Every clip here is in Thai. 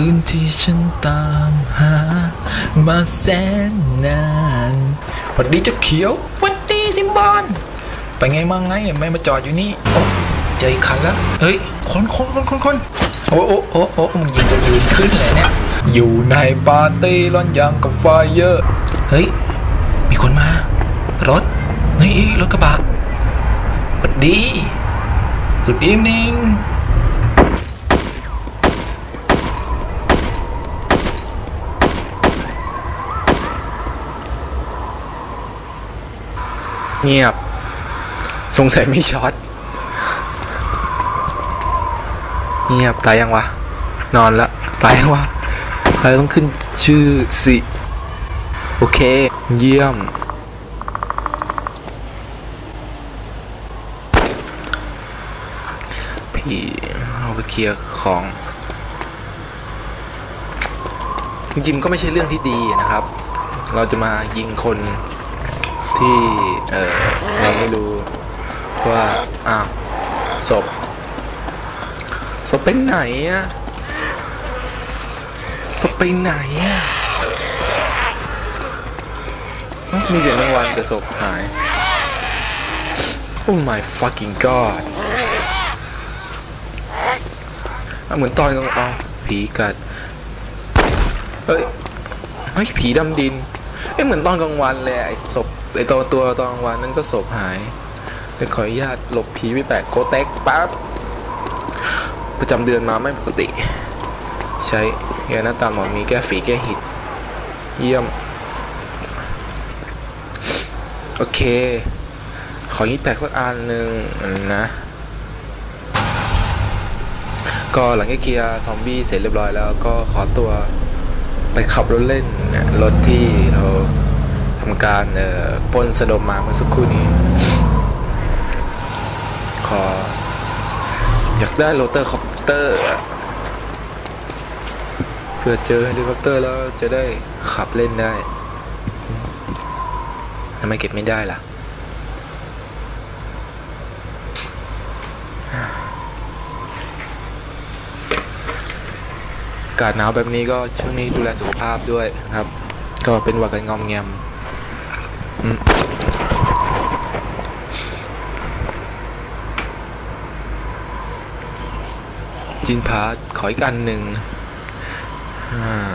ปืนที่ฉันตามหา มาแสนนานหวัดดีเจ้าเขียววัดดีซิมบอน ไปไงมาไงไม่มาจอดอยู่นี่โอ้เจออีกคันแล้ว เฮ้ย คนคนคนคนคนโอ้โอ้โอ้โอ้มึงยิงจะยืนขึ้นเลยเนี่ย อยู่ในปาร์ตี้ร้อนยังกับไฟเยอะ เฮ้ย มีคนมา รถเฮ้ยรถกระบะหวัดดี Good evening เงียบ สงสัยไม่ช็อต เงียบ ตายยังวะ นอนละ ตายยังวะตาต้องขึ้นชื่อสิ โอเค เยี่ยม พี่เอาไปเคลียร์ของจริงๆก็ไม่ใช่เรื่องที่ดีนะครับ เราจะมายิงคน ที่เออไม่รู้ว่าอ้าวศพศพไปไหนอะศพไปไหนอะมีเสียงแมงวันแต่ศพหาย Oh my fucking god อะเหมือนตอนกลางเอผีกัดเฮ้ยเฮ้ยผีดำดินเอ้ยเหมือนตอนกลางวันเลยอะไอ้ศพ ไอตัวตัวตอนกลางวันนั่นก็ศพหายเดี๋ยวขออนุญาตหลบผีไปแปะโกเต็กปั๊บประจำเดือนมาไม่ปกติ ใช้ยาหน้าตาหมอมีแก้ฝีแก้หิด เยี่ยม โอเค ขอยิดแตกสักอันหนึ่งนะก็หลังจากเคลียร์ซอมบี้เสร็จเรียบร้อยแล้วก็ขอตัวไปขับรถเล่นรถที่เราทำการเอ่อ ปนสะดมมาเมื่อสักครู่นี้ ขอ อยากได้โรเตอร์คอปเตอร์เพื่อเจอเฮลิคอปเตอร์แล้วจะได้ขับเล่นได้ทำไมเก็บไม่ได้ล่ะอากาศหนาวแบบนี้ก็ช่วงนี้ดูแลสุขภาพด้วยครับ ก็เป็นวัดกันงอมแงมอืม จินพาร์ทขออีกอันหนึ่งอ่า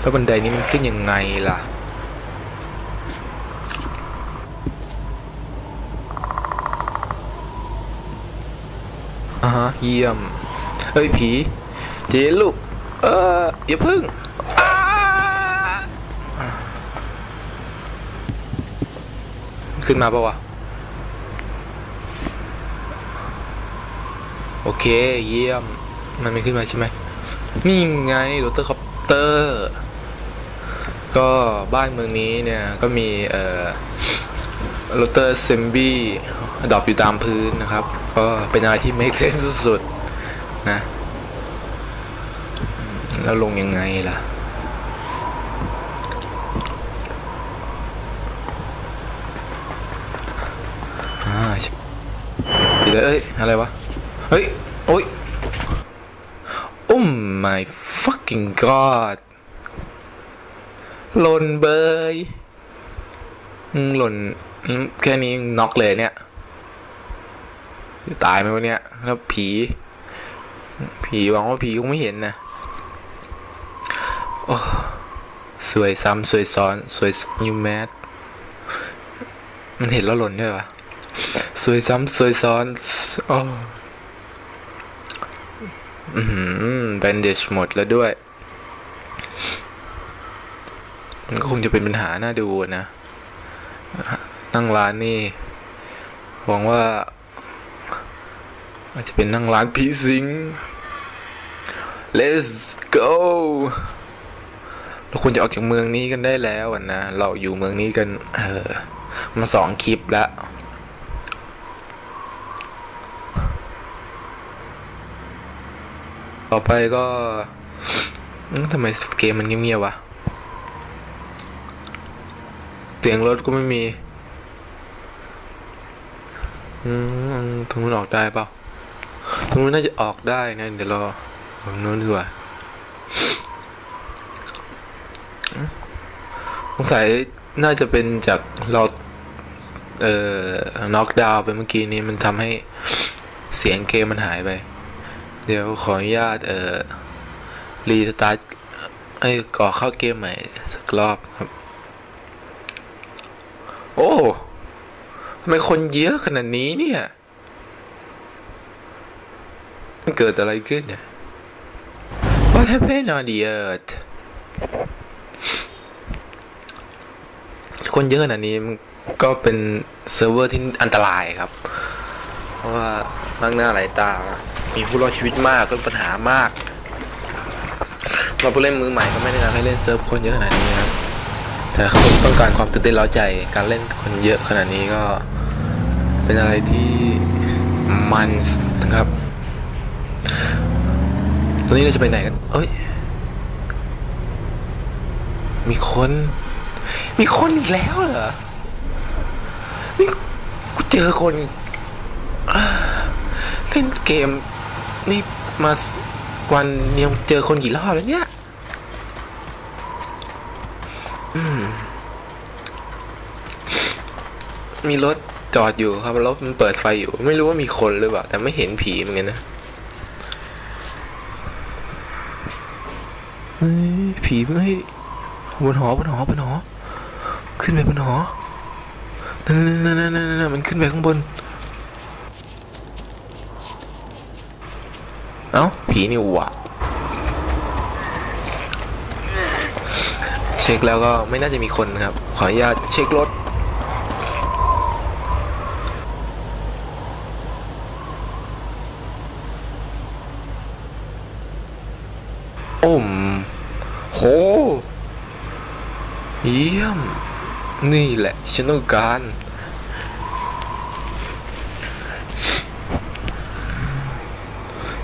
แล้วบันไดนี้มันขึ้นยังไงล่ะอ่าฮะเยี่ยม เฮ้ย ผี เจลูก เอออย่าพึ่งขึ้นมาปะวะ โอเค เยี่ยม มันไม่ขึ้นมาใช่ไหมนี่ไงโรเตอร์คอปเตอร์ ก็บ้านเมืองนี้เนี่ย ก็มี เอ่อโรเตอร์เซมบี้ดรอปอยู่ตามพื้นนะครับ ก็เป็นอะไรที่ make sense สุดๆ นะ แล้วลงยังไงล่ะ อ่าเดี๋ยเอ้ย อะไรวะ เฮ้ย โอ้ย Oh my fucking god หล่นเบยอืมหล่นแค่นี้น็อกเลยเนี่ย ตายไหมวะเนี่ย แล้วผี ผีหวังว่าผีคงไม่เห็นนะ โอ้ สวยซ้ำสวยซ้อน สวยยูแมทมันเห็นแล้วหล่นด้วยปะสวยซ้ำสวยซ้อนโอ้อืมแบนเดจหมดแล้วด้วย มันก็คงจะเป็นปัญหาหน่าดูนะ นั่งร้านนี่ หวังว่า อาจจะเป็นนั่งร้านผีสิง let's go เราควรจะออกจากเมืองนี้กันได้แล้วอะนะ เราอยู่เมืองนี้กัน เออ มาสองคลิปแล้วต่อไปก็ทำไมเกมมันเงียบๆวะ เสียงรถก็ไม่มี อืมตรงนู้นออกได้เปล่าตรงนู้นน่าจะออกได้นะ เดี๋ยวรอตรงนู้นดีกว่าอืม สงสัยน่าจะเป็นจากเราเอ่อน็อกดาวน์ไปเมื่อกี้นี้มันทำให้เสียงเกมมันหายไป เดี๋ยวขออนุญาตเอ่อรีสตาร์ทไอ้ก่อเข้าเกมใหม่สักรอบครับ โอ้ทำไมคนเยอะขนาดนี้เนี่ยมันเกิดอะไรขึ้นเนี่ย What happened on the earth คนเยอะขนาดนี้ก็เป็นเซิร์ฟเวอร์ที่อันตรายครับ เพราะว่ามากหน้าหลายตา มีผู้รอดชีวิตมากก็ปัญหามาก เราผู้เล่นมือใหม่ก็ไม่ได้ทำให้เล่นเซิร์ฟคนเยอะขนาดนี้ครับแต่เขาต้องการความตื่นเต้นเร้าใจ การเล่นคนเยอะขนาดนี้ก็ เป็นอะไรที่มันนะครับตอนนี้เราจะไปไหนกันเอ้ย มีคน มีคนอีกแล้วเหรอ นี่กูเจอคนเล่นเกม นี่มาวันเนี้ยเจอคนกี่รอบแล้วเนี่ยอืมมีรถจอดอยู่ครับรถมันเปิดไฟอยู่ ไม่รู้ว่ามีคนหรือเปล่า แต่ไม่เห็นผีเหมือนกันนะผีเฮ้ยบนหอบนหอบนหอ ขึ้นไปบนหอนั่นนั่นนั่นนั่นมันขึ้นไปข้างบน เอ้า ผีนี่หว่าเช็คแล้วก็ไม่น่าจะมีคนครับ ขออนุญาตเช็ครถโอ้มโหเยี่ยม นี่แหละที่ฉันต้องการ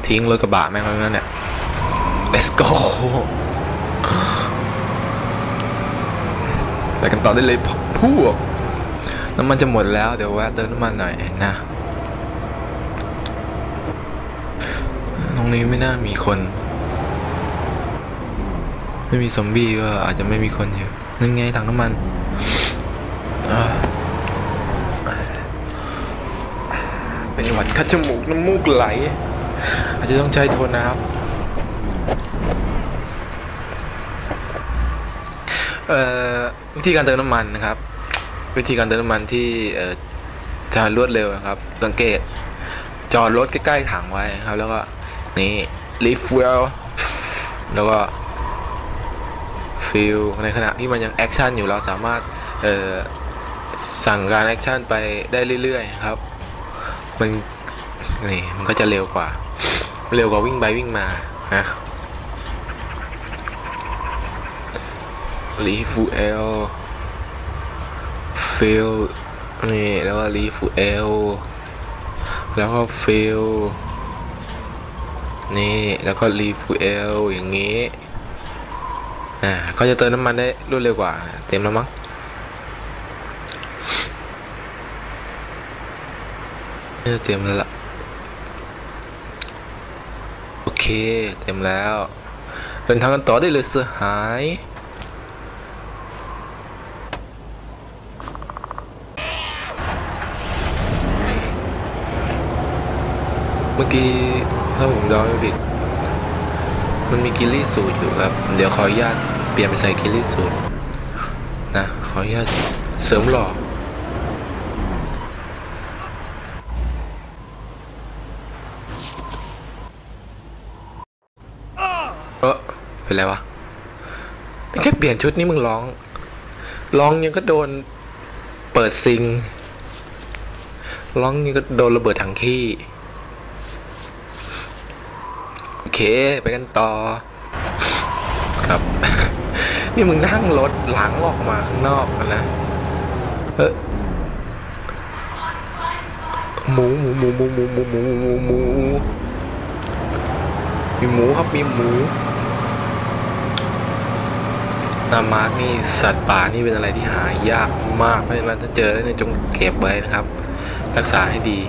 ทิ้งรถกระบะแม่งแล้วนั่นเนี่ย let's go ไปกันต่อได้เลยพวกน้ำมันจะหมดแล้ว เดี๋ยวแวะเติมน้ำมันหน่อยนะ ตรงนี้ไม่น่ามีคน ไม่มีซอมบี้ก็อาจจะไม่มีคนอยู่นั่นไงถังน้ำมันอ่าเป็นหวัด คัดจมูกน้ำมูกไหล อาจจะต้องใช้โทนนะครับเอ่อวิธีการเติมน้ำมันนะครับ วิธีการเติมน้ำมันที่จะรวดเร็วนะครับ สังเกต จอดรถใกล้ๆถังไว้ครับ แล้วก็นี่รีฟิลแล้วก็ฟิลในขณะที่มันยังแอคชั่นอยู่เราสามารถสั่งการแอคชั่นไปได้เรื่อยๆครับ มัน นี่มันก็จะเร็วกว่า เร็วกว่าวิ่งไปวิ่งมานะรีฟูเอลฟิลนี่แล้วก็รีฟูเอลแล้วก็ฟิลนี่แล้วก็รีฟูเอลอย่างงี้อ่าเขาจะเติมน้ำมันได้รวดเร็วกว่า เต็มแล้วมั้งเนี่ยเต็มแล้วล่ะ โอ เคเต็มแล้ว เดินทางกันต่อได้เลยสหายเมื่อกี้ถ้าผมเดาไม่ผิด มันมีกิลลี่สูตรอยู่ครับ เดี๋ยวขออนุญาตเปลี่ยนไปใส่กิลลี่สูตรนะ ขออนุญาตเสริมหลอเออ เป็นไรวะแค่เปลี่ยนชุดนี้มึงร้อง ร้องยังก็โดนเปิดซิง ร้องยังก็โดนระเบิดถังขี้ โอเค ไปกันต่อ ครับ นี่มึงนั่งรถหลังออกมาข้างนอกนะเออหมูหมูหมูหมูหมูหมูหมูหมูหมูมีหมูครับมีหมู นามาร์กนี่สัตว์ป่านี่เป็นอะไรที่หายากมาก เพราะฉะนั้นถ้าเจอแล้วเนี่ยจงเก็บไว้นะครับ รักษาให้ดี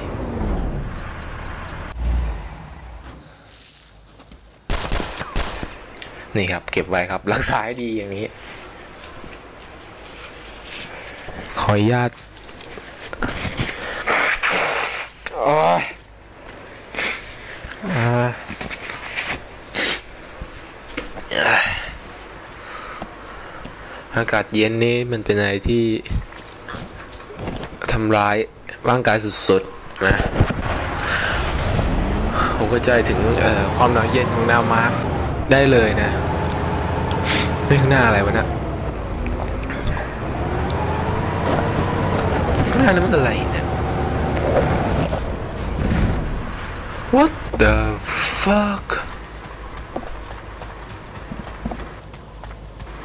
นี่ครับ เก็บไว้ครับ รักษาให้ดีอย่างนี้ ขออนุญาตโอ้ย อากาศเย็นนี่มันเป็นอะไรที่ทำร้ายร่างกายสุดๆนะผมเข้าใจถึงความหนาวเย็นของแนวมาร์กได้เลยนะเรื่องหน้าอะไรวะเนะหน้านั้นมันอะไรเนี่ย What the fuck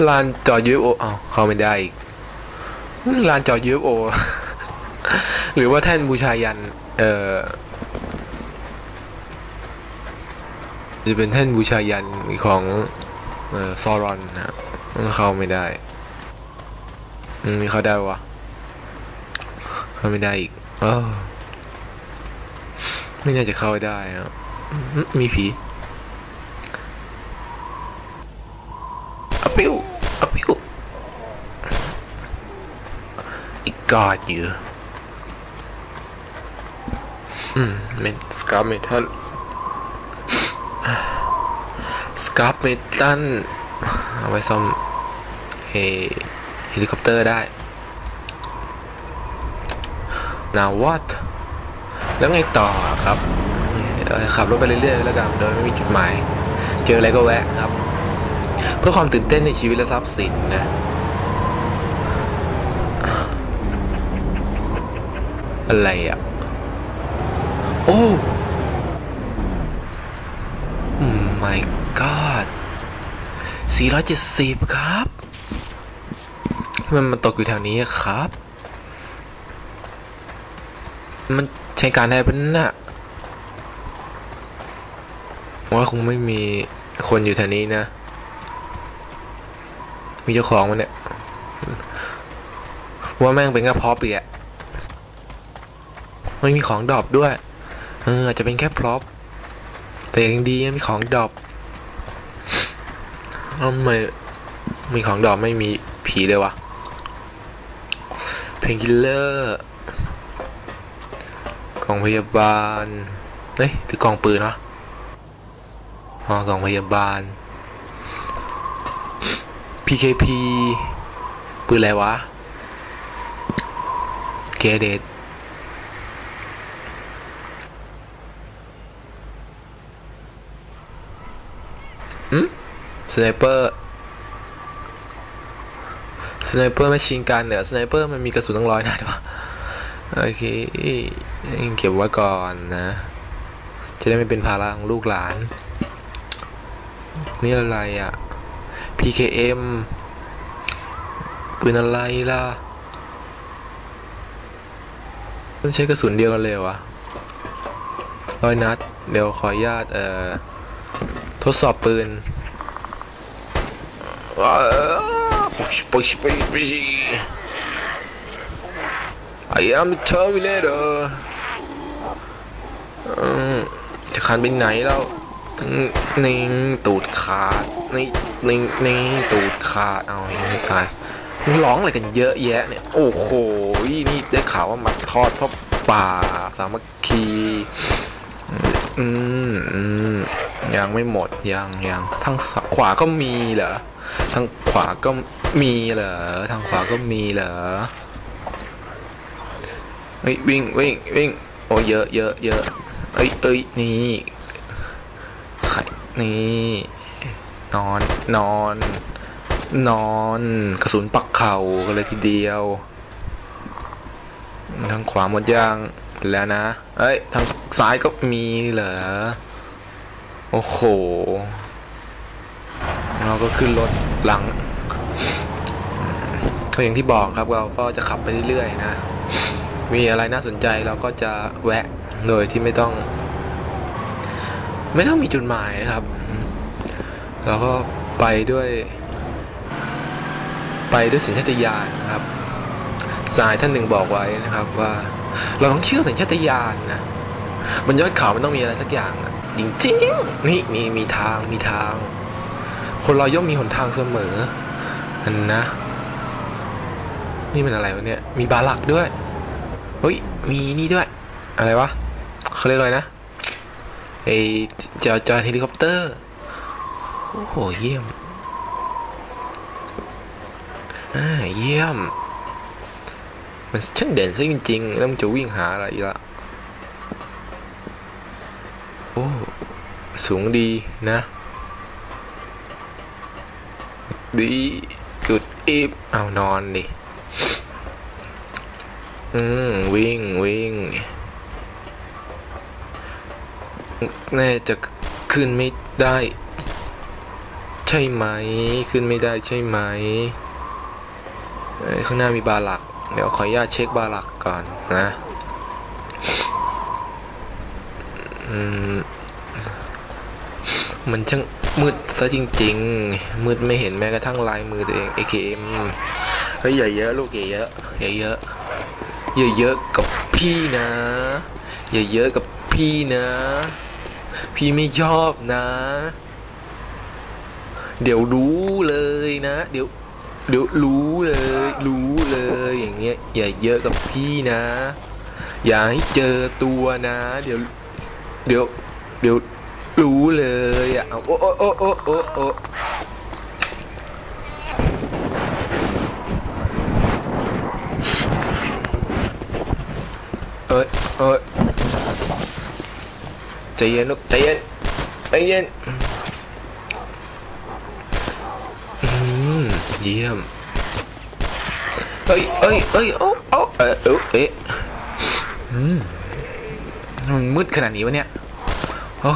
ลานจอ UFO อ้าวเข้าไม่ได้อีกลานจอ UFO หรือว่าแท่นบูชายัน เออจะเป็นแท่นบูชายันของเออซอรอนนะเข้าไม่ได้มีเข้าได้วะเข้าไม่ได้อีกอไม่น่าจะเข้าได้อะอืมมีผี อะปิ้วอะปิ้ว I got you อืมเมนสกาเมทัลสกา p เมตันเอาไว้ซ่อมเฮลิคอปเตอร์ได้ now what แล้วไงต่อครับขับรถไปเรื่อยๆแล้วกันโดยไม่มีจุดหมาย เจออะไรก็แวะครับ เพื่อความตื่นเต้นในชีวิตและทรัพย์สินนะอะไรอะ โอ้ my god 470 ครับ มันมันตกอยู่แถวนี้ครับ มันใช้การได้ปะน่ะว่าคงไม่มีคนอยู่แถวนี้นะ มีเจ้าของมันเนี่ย ว่าแม่งเป็นแค่พร็อพอีกอะไม่มีของดรอปด้วย เอออาจจะเป็นแค่พร็อพแต่ยังดียังมีของดรอปทำไมมีของดรอปไม่มีผีเลยวะเพนคิลเลอร์กล่องพยาบาลเฮ้ยถือกล่องปืนเนาะอ๋อกล่องพยาบาล PKP ปืนอะไรวะเกเดตสไนเปอร์สไนเปอร์ไม่ชิงกันเนี่ยสไนเปอร์มันมีกระสุนตั้งร้อยนัดวะโอเคเก็บไว้ก่อนนะ จะได้ไม่เป็นภาระของลูกหลาน นี่อะไรอะ่ะ PKM ปืนอะไรล่ะมันใช้กระสุนเดียวกันเลยวะร้อยนัด เดี๋ยวขออนุญาตเอ่อทดสอบปืน Push, push, push, push. I am the Terminator อืมจะคันไปไหนแล้ว นี่ตูดขาดนี่นี่นี่ตูดขาดเอาอย่างนี้ขาดมันร้องอะไรกันเยอะแยะเนี่ย โอ้โหนี่ได้ข่าวว่ามาทอดเพราะป่าสามัคคีอืมอืมยังไม่หมดยังยังทางขวาก็มีเหรอทางขวาก็มีเหรอทางขวาก็มีเหรอเฮ้ยวิ่งวิ่งวิ่งโอ้เยอะเยอะเยอะเอ้ยเอ้ยนี่ นี่นอนนอน นอนกระสุนปักเข่ากันเลยทีเดียว ทางขวาหมดย่างแล้วนะ เอ้ย ทางซ้ายก็มีเหรอ โอ้โห เราก็ขึ้นรถหลังก็อย่างที่บอกครับเราก็จะขับไปเรื่อยๆนะ มีอะไรน่าสนใจเราก็จะแวะโดยที่ไม่ต้อง ไม่ต้องมีจุดหมายนะครับเราก็ไปด้วย ไปด้วยสัญชาตญาณนะครับสายท่านหนึ่งบอกไว้นะครับว่า เราต้องเชื่อสัญชาตญาณนะบนยอดเขามันต้องมีอะไรสักอย่างอะจริงๆนี่มีมีทางมีทาง คนเราย่อมมีหนทางเสมออันนะ นี่มันอะไรวะเนี่ย มีบาลักด้วยเฮ้ยมีนี่ด้วย อะไรวะเขาเรียกอะไรนะ ไอจอจอเฮลิคอปเตอร์ โอ้โห เยี่ยม อ่า เยี่ยม มันช่างเด่นซะจริงๆ แล้วมันจะวิ่งหาอะไรละโอ้ สูงดีนะ ดีกุดอีฟเอานอนดิ อืม วิ่งวิ่ง แน่จะขึ้นไม่ได้ ใช่ไหม ขึ้นไม่ได้ใช่ไหม ข้างหน้ามีบาหลัก เดี๋ยวขออนุญาตเช็คบาหลักก่อนนะมมันช่างมืดซะจริง ๆ มืดไม่เห็นแม้กระทั่งลายมือตัวเอง AKM เฮ้ยอย่าเยอะลูกอย่าเยอะอย่าเยอะอย่าเยอะกับพี่นะ อย่าเยอะกับพี่นะ พี่ไม่ชอบนะ เดี๋ยวรู้เลยนะ เดี๋ยว เดี๋ยวรู้เลย รู้เลยอย่างเงี้ยอย่าเยอะกับพี่นะ อย่าให้เจอตัวนะ เดี๋ยว เดี๋ยว เดี๋ยวรู้เลยอะเอาโอ้โอ้โอ้โอ้โอ้โอ้เอ้ยเอ้ย ใจเย็นลูกใจเย็นใจเย็นอืมเยี่ยมเอ้ยเอ้ยเอ้ยโอ้โอ้เออเออเอ๊ะอืมมันมืดขนาดนี้วะเนี่ยโอ้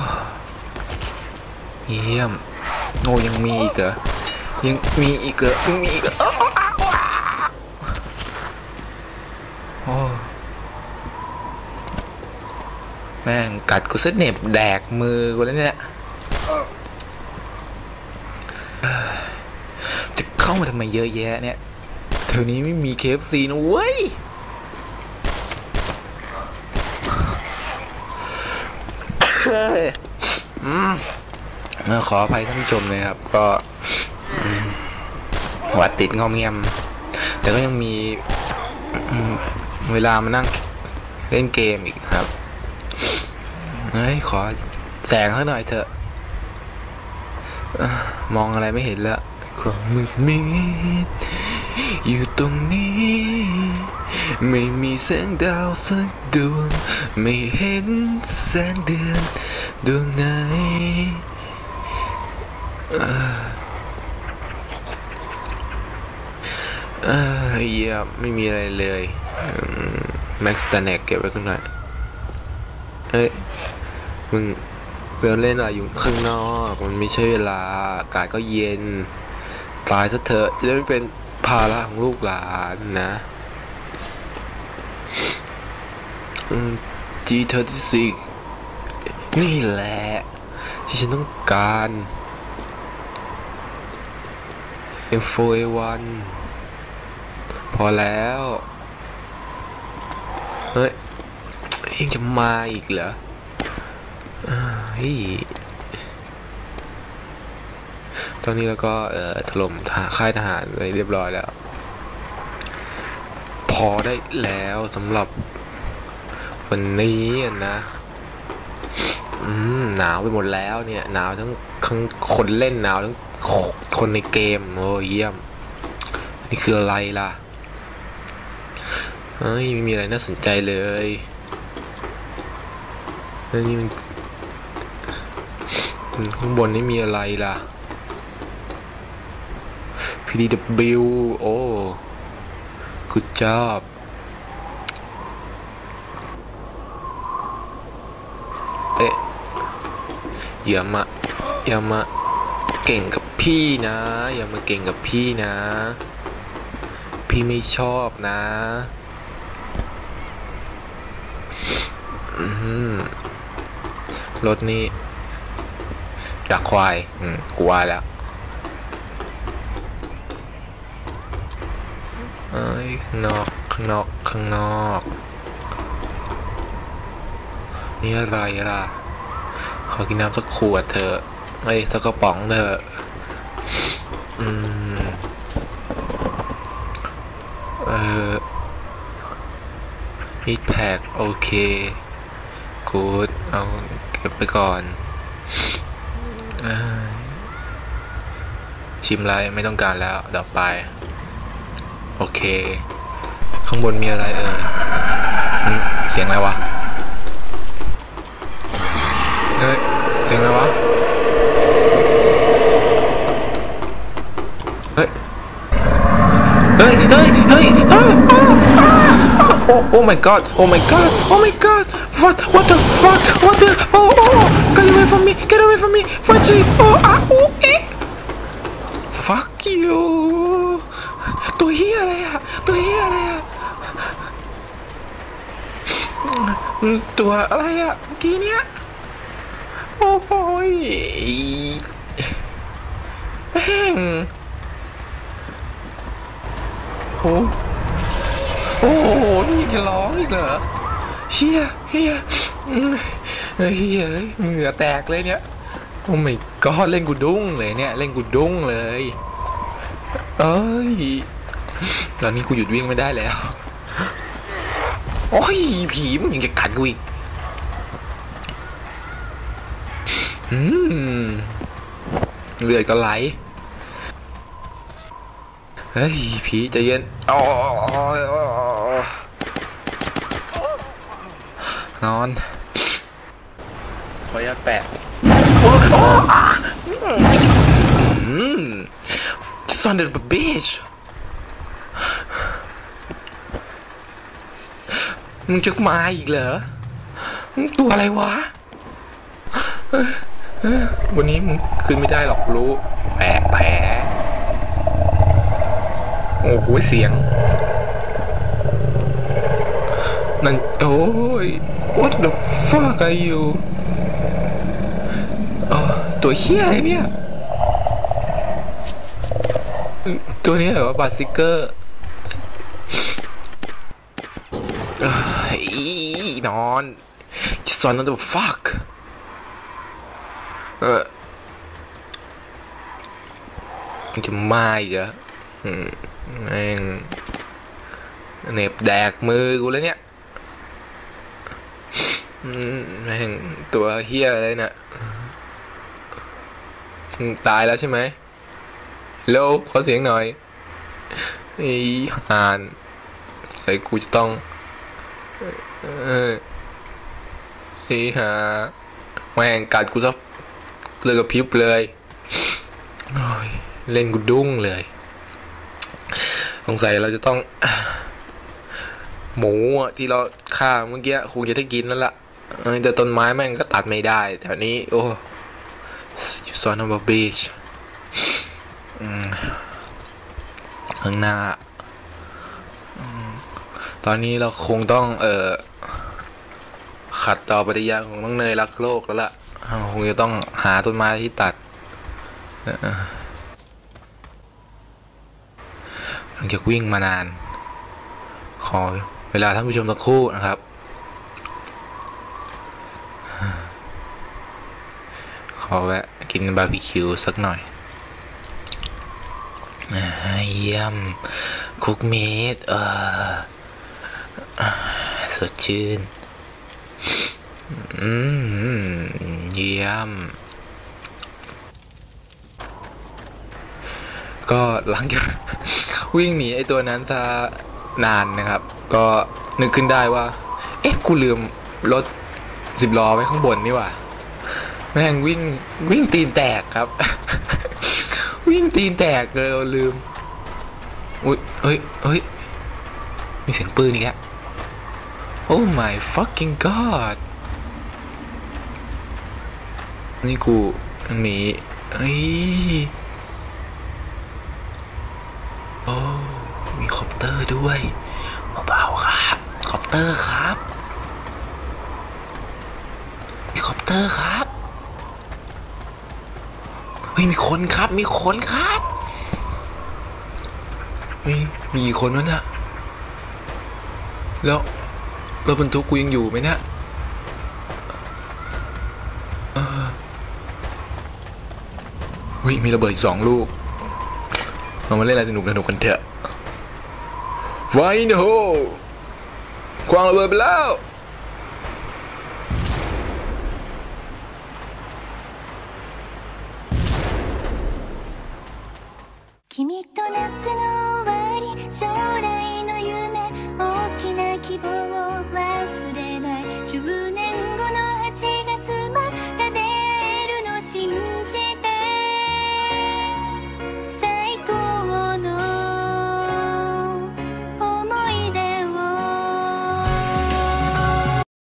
เยี่ยมโอ้ยังมีอีกเหรอยังมีอีกเหรอยังมีอีกเหรออ้าวอ้าวอ้าวโอ้แม่งกัดกูเส้นเน็บแดกมือกูแล้วเนี่ยจะเข้ามาทำไมเยอะแยะเนี่ยแถวนี้ไม่มีเคฟซีนะเว้ยเฮ้ยอืมเอ่อขออภัยท่านผู้ชมเลยครับ ก็หวัดติดงอมแงมแต่ก็ยังมีเวลามานั่งเล่นเกมอีกครับ เฮ้ย ขอแสงเขาหน่อยเถอะ มองอะไรไม่เห็นแล้วความมืดมิดอยู่ตรงนี้ ไม่มีแสงดาวสักดวง ไม่เห็นแสงเดือน ดวงไหนเออเยี่ยมไม่มีอะไรเลย แม็กซ์ตาเน็กเก็บไว้ข้างในเฮ้ย มึงเดินเล่นอะไรอยู่ข้างนอก มันไม่ใช่เวลาอากาศก็เย็น ตายซะเถอะ จะได้ไม่เป็นภาระของลูกหลานนะ G36 นี่แหละ ที่ฉันต้องการ M4A1 พอแล้ว เฮ้ยยังจะมาอีกเหรอ ตอนนี้เราก็เออถล่มทหาค่ายทหารไปเรียบร้อยแล้ว พอได้แล้วสำหรับวันนี้นะอืมหนาวไปหมดแล้วเนี่ย หนาวทั้งทั้งคนเล่นหนาวทั้งคนในเกมโอ้เยี่ยม นี่คืออะไรล่ะเฮ้ยไม่มีอะไรน่าสนใจเลย นี่มัน มันข้างบนนี่มีอะไรล่ะ PDW โอ้ good job เอ๊ะอย่ามาอย่ามาเก่งกับพี่นะ อย่ามาเก่งกับพี่นะ พี่ไม่ชอบนะรถนี่ อยากควาย อืมกูว่าแล้วเอ้ยข้างนอกข้างนอกข้างนอก นี่อะไรล่ะ ขอกินน้ำสักขวดเถอะเอ้ยสักกระป๋องเถอะอืมเออมิดแพกโอเค กูดเอาเก็บไปก่อนเอ้ย ชิมไรไม่ต้องการแล้วดี๋ยวไป โอเค ข้างบนมีอะไรเอ่ยอืมเสียงอะไรวะเฮ้ยเสียงอะไรวะเฮ้ยเฮ้ยเฮ้ยเฮ้ยอ้าวอ้โอ้ my god oh my god oh my god what what the fuck what the oh oh get away from me get away from me what the oh อะโอ้ เอ๊ะ fuck you ตัวเฮียอะไรอะตัวเฮียอะไรอะตัวอะไรอะเมื่อกี้เนี้ยโอ้โหยแม่งโอ้โอ้โหนี่จะร้องอีกเหรอเฮียเฮียเฮ้ยเฮียเอ้ยเหงื่อแตกเลยเนี่ยโอ้ไม่ก็เล่นกูดุ้งเลยเนี่ย เล่นกูดุ้งเลย เอ้ยตอนนี้กูหยุดวิ่งไม่ได้แล้ว โอ้ย ผีมันยังจะกัดกูอีกอืมเลือดก็ไหล เฮ้ย ผีใจเย็นอ้ยโอ้ยโอ้ยนอน ขออนุญาตแปะ son of a bitch มึงจะมาอีกเหรอ มึงตัวอะไรวะ วันนี้มึงขึ้นไม่ได้หรอกรู้แผลแผลโอ้โหเสียง นั่นโอ้ย what the fuck are you เออตัวเฮียเนี่ย ตัวนี้เหรอวะบาซิเกอร์เอ้นอนจะสอนนั่นตัว fuck เออจะมาอีกเหรอแม่งเน็บแดกมือกูแล้วเนี่ยแม่งตัวเฮียอะไรเนี่ยตายแล้วใช่ไหม โลขอเสียงหน่อยไอ้ห่านใส่กูจะต้องเออไอ้ห่าแม่งกัดกูซะเลือกระพริบเลยเล่นกูดุ้งเลยสงสัยเราจะต้อง หมูที่เราฆ่าเมื่อกี้คงจะได้กินแล้วล่ะแต่ต้นไม้แม่งก็ตัดไม่ได้แถวนี้ โอ้ you son of a bitch ข้างหน้าอตอนนี้เราคงต้อง เออขัดต่อปฏิยาของน้องเนยรักโลกแล้วล่ะ คงจะต้องหาต้นไม้ที่ตัดหลังจากวิ่งมานาน ขอเวลาท่านผู้ชมสักครู่นะครับ ขอแวะกินบาร์บีคิวสักหน่อย อ่าเยี่ยม คุกเมดเออสดชื่น อืม เยี่ยม ก็หลังจากวิ่งหนีไอตัวนั้นซะนานนะครับ ก็นึกขึ้นได้ว่า เอ๊ะ กูลืมรถสิบล้อไว้ข้างบนนี่หว่า แม่งวิ่งวิ่งตีนแตกครับ วิ่งตีนแตกเลยเราลืม อุ้ยเฮ้ยเฮ้ย มีเสียงปืนอีกแล้ว Oh my fucking god นี่กูหนีเฮ้ยโอ้มีคอปเตอร์ด้วยเบาๆครับ คอปเตอร์ครับ มีคอปเตอร์ครับ เฮ้ยมีคนครับ มีคนครับเฮ้ยมีกี่คนวะเนี่ยแล้วรถบรรทุกกูยังอยู่ไหมเนี่ยเฮ้ยมีระเบิดสองลูกเรามาเล่นอะไรสนุกสนุกกันเถอะไว้นะโฮควางระเบิดไปแล้ว